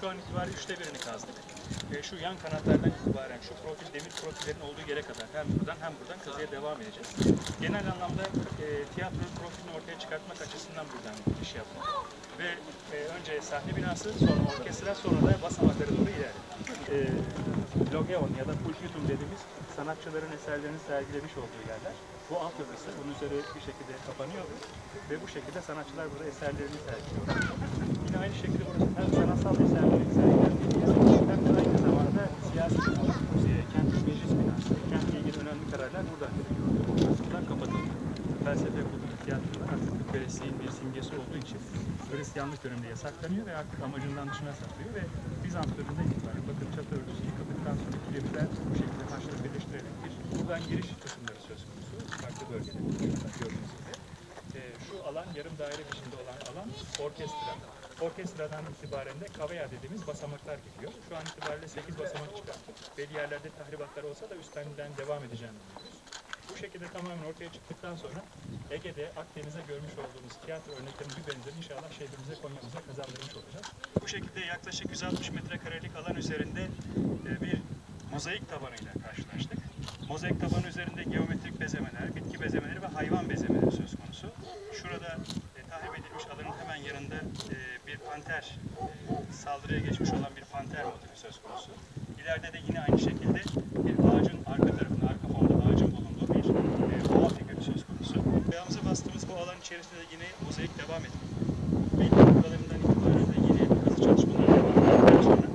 şu an itibariyle üçte birini kazdık. Ve şu yan kanatlardan itibaren şu profil demir profillerin olduğu yere kadar hem buradan hem buradan kazıya devam edeceğiz. Genel anlamda e, tiyatro profilini ortaya çıkartmak açısından buradan iş yaptık. Ve e, önce sahne binası, sonra orkestra, sonra da basamaklara doğru ilerledik. E, Logeon ya da Pulpitum dediğimiz sanatçıların eserlerini sergilemiş olduğu yerler. Bu altyapısı bunun üzeri bir şekilde kapanıyor ve bu şekilde sanatçılar burada eserlerini sergiliyorlar. Yine aynı şekilde burası hem sanatsal bir yer, hem de aynı zamanda siyasi. Müziğe, kent meclis binası, kentle ilgili önemli kararlar veriliyor. Buradan kapatıldı. Felsefe, hukuk, tiyatrolar artık Türkperestliğin bir simgesi olduğu için Hristiyanlık döneminde yasaklanıyor ve artık amacından dışına saklıyor ve Bizans döneminden itibaren bakın çatı örtüsü yıkıldıktan sonra kiremiter bu şekilde taşları birleştirerek bir buradan giriş kısımları söz konusu. Farklı bölgelerde gördüğünüz gibi. Ee, şu alan yarım daire biçimde olan alan orkestra. Orkestradan itibaren de kavaya dediğimiz basamaklar gidiyor. Şu an itibariyle 8 basamak çıkarttık. Belli yerlerde tahribatlar olsa da üstlerinden devam edeceğini biliyoruz. Bu şekilde tamamen ortaya çıktıktan sonra Ege'de, Akdeniz'de görmüş olduğumuz tiyatro örneklerinin bir benzerini inşallah şehrimize, Konya'mıza kazandırmış olacağız. Bu şekilde yaklaşık 160 metrekarelik alan üzerinde e, bir mozaik tabanıyla karşılaştık. Mozaik tabanı üzerinde geometrik bezemeler, bitki bezemeleri ve hayvan bezemeleri söz konusu. Şurada tahrip edilmiş alanın hemen yanında e, bir panter, e, saldırıya geçmiş olan bir panter motifi söz konusu. İleride de yine aynı şekilde bir ağacın arka tarafında, arka fonda ağacın bulunduğu bir e, boğa figürü söz konusu. Ayağımıza bastığımız bu alan içerisinde de yine mozaik devam ediyor. Belli noktalarından itibaren de yine kazı çalışmaları devam ettikten sonra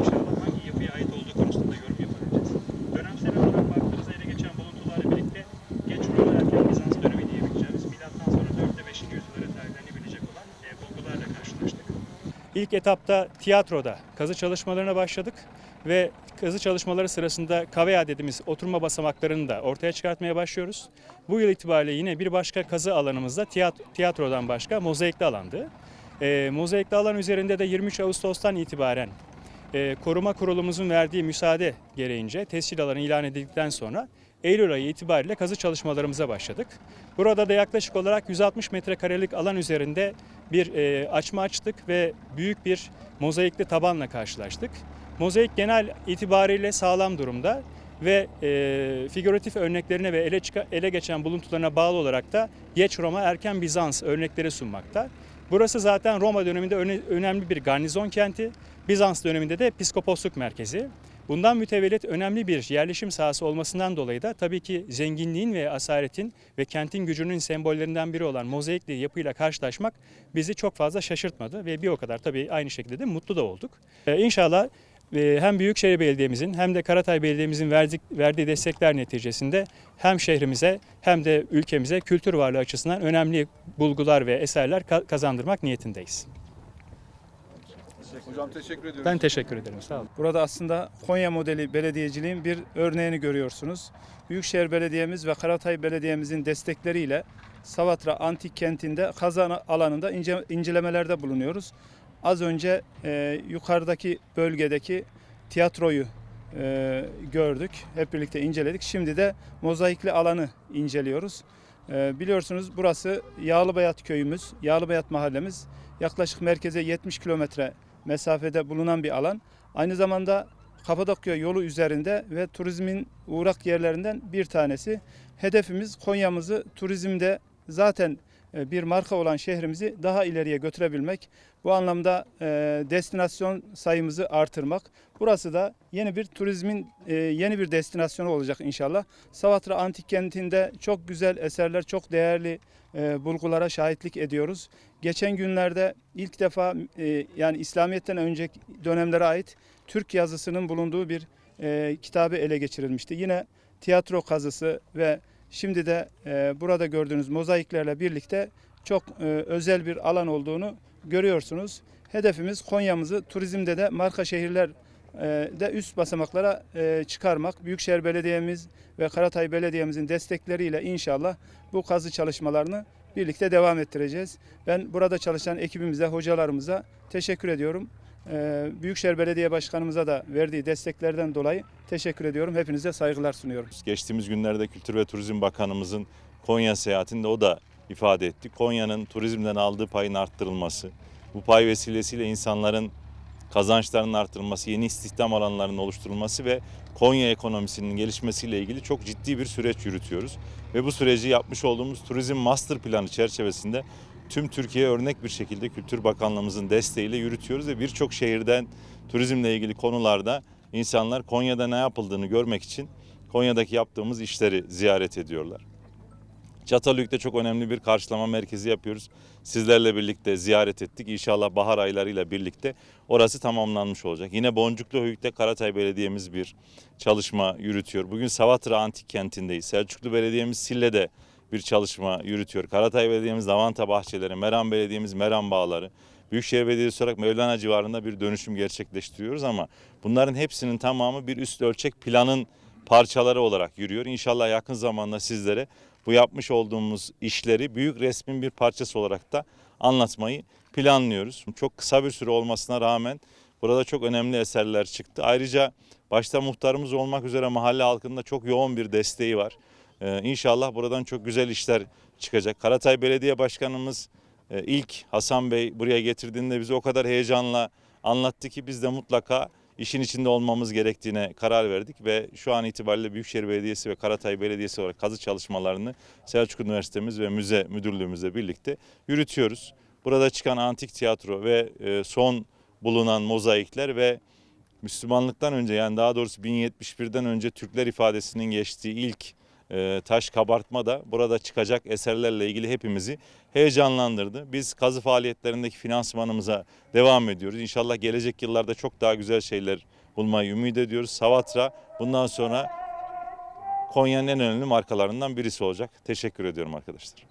inşallah hangi yapıya ait olduğu konusunda da yorum yapabileceğiz. Dönemsel olarak baktığımızda ele geçen buluntularla birlikte geç Roma erken Bizans dönemi diyebileceğimiz milattan sonra 4 ile 5. yüzyıllara tarihlenebilecek olan e, bulgularla karşılaştık. İlk etapta tiyatroda kazı çalışmalarına başladık ve kazı çalışmaları sırasında kavea dediğimiz oturma basamaklarını da ortaya çıkartmaya başlıyoruz. Bu yıl itibariyle yine bir başka kazı alanımızda tiyat- tiyatrodan başka mozaikli alandı. E, mozaikli alan üzerinde de 23 Ağustos'tan itibaren e, koruma kurulumuzun verdiği müsaade gereğince tescil alanı ilan edildikten sonra Eylül ayı itibariyle kazı çalışmalarımıza başladık. Burada da yaklaşık olarak 160 metrekarelik alan üzerinde bir e, açma açtık ve büyük bir mozaikli tabanla karşılaştık. Mozaik genel itibariyle sağlam durumda ve e, figüratif örneklerine ve ele, ele geçen buluntularına bağlı olarak da geç Roma erken Bizans örnekleri sunmakta. Burası zaten Roma döneminde öne- önemli bir garnizon kenti, Bizans döneminde de piskoposluk merkezi. Bundan mütevellit önemli bir yerleşim sahası olmasından dolayı da tabii ki zenginliğin ve asaretin ve kentin gücünün sembollerinden biri olan mozaikli yapıyla karşılaşmak bizi çok fazla şaşırtmadı ve bir o kadar tabii aynı şekilde de mutlu da olduk. Ee, inşallah e, hem Büyükşehir Belediye'mizin hem de Karatay Belediye'mizin verdik, verdiği destekler neticesinde hem şehrimize hem de ülkemize kültür varlığı açısından önemli bulgular ve eserler ka- kazandırmak niyetindeyiz. Hocam teşekkür ediyoruz. Ben teşekkür ederim. Sağ olun. Burada aslında Konya modeli belediyeciliğin bir örneğini görüyorsunuz. Büyükşehir Belediye'miz ve Karatay Belediye'mizin destekleriyle Savatra Antik Kenti'nde kazan alanında ince, incelemelerde bulunuyoruz. Az önce e, yukarıdaki bölgedeki tiyatroyu e, gördük. Hep birlikte inceledik. Şimdi de mozaikli alanı inceliyoruz. E, biliyorsunuz burası Yağlıbayat köyümüz, Yağlıbayat mahallemiz. Yaklaşık merkeze 70 kilometre mesafede bulunan bir alan. Aynı zamanda Kapadokya yolu üzerinde ve turizmin uğrak yerlerinden bir tanesi. Hedefimiz Konya'mızı turizmde zaten bir marka olan şehrimizi daha ileriye götürebilmek. Bu anlamda e, destinasyon sayımızı artırmak. Burası da yeni bir turizmin e, yeni bir destinasyonu olacak inşallah. Savatra Antik Kenti'nde çok güzel eserler, çok değerli e, bulgulara şahitlik ediyoruz. Geçen günlerde ilk defa e, yani İslamiyet'ten önceki dönemlere ait Türk yazısının bulunduğu bir e, kitabı ele geçirilmişti. Yine tiyatro kazısı ve şimdi de e, burada gördüğünüz mozaiklerle birlikte çok e, özel bir alan olduğunu görüyorsunuz. Hedefimiz Konya'mızı turizmde de marka şehirler e, de üst basamaklara e, çıkarmak. Büyükşehir Belediye'miz ve Karatay Belediye'mizin destekleriyle inşallah bu kazı çalışmalarını birlikte devam ettireceğiz. Ben burada çalışan ekibimize, hocalarımıza teşekkür ediyorum. Ee, Büyükşehir Belediye Başkanımıza da verdiği desteklerden dolayı teşekkür ediyorum. Hepinize saygılar sunuyorum. Geçtiğimiz günlerde Kültür ve Turizm Bakanımızın Konya seyahatinde o da ifade etti. Konya'nın turizmden aldığı payın arttırılması, bu pay vesilesiyle insanların kazançlarının artırılması, yeni istihdam alanlarının oluşturulması ve Konya ekonomisinin gelişmesiyle ilgili çok ciddi bir süreç yürütüyoruz. Ve bu süreci yapmış olduğumuz turizm master planı çerçevesinde tüm Türkiye'ye örnek bir şekilde Kültür Bakanlığımızın desteğiyle yürütüyoruz ve birçok şehirden turizmle ilgili konularda insanlar Konya'da ne yapıldığını görmek için Konya'daki yaptığımız işleri ziyaret ediyorlar. Çatalhöyük'te çok önemli bir karşılama merkezi yapıyoruz. Sizlerle birlikte ziyaret ettik. İnşallah bahar aylarıyla birlikte orası tamamlanmış olacak. Yine Boncuklu Höyük'te Karatay Belediye'miz bir çalışma yürütüyor. Bugün Savatra Antik Kenti'ndeyiz. Selçuklu Belediye'miz Sille'de bir çalışma yürütüyor. Karatay Belediye'miz Lavanta Bahçeleri, Meram Belediye'miz Meram Bağları. Büyükşehir Belediyesi olarak Mevlana civarında bir dönüşüm gerçekleştiriyoruz ama bunların hepsinin tamamı bir üst ölçek planın parçaları olarak yürüyor. İnşallah yakın zamanda sizlere bu yapmış olduğumuz işleri büyük resmin bir parçası olarak da anlatmayı planlıyoruz. Çok kısa bir süre olmasına rağmen burada çok önemli eserler çıktı. Ayrıca başta muhtarımız olmak üzere mahalle halkında çok yoğun bir desteği var. Ee, inşallah buradan çok güzel işler çıkacak. Karatay Belediye Başkanımız e, ilk Hasan Bey buraya getirdiğinde bizi o kadar heyecanla anlattı ki biz de mutlaka işin içinde olmamız gerektiğine karar verdik ve şu an itibariyle Büyükşehir Belediyesi ve Karatay Belediyesi olarak kazı çalışmalarını Selçuk Üniversitemiz ve müze müdürlüğümüzle birlikte yürütüyoruz. Burada çıkan antik tiyatro ve e, son bulunan mozaikler ve Müslümanlıktan önce yani daha doğrusu 1071'den önce Türkler ifadesinin geçtiği ilk taş kabartma da burada çıkacak eserlerle ilgili hepimizi heyecanlandırdı. Biz kazı faaliyetlerindeki finansmanımıza devam ediyoruz. İnşallah gelecek yıllarda çok daha güzel şeyler bulmayı ümit ediyoruz. Savatra bundan sonra Konya'nın en önemli markalarından birisi olacak. Teşekkür ediyorum arkadaşlar.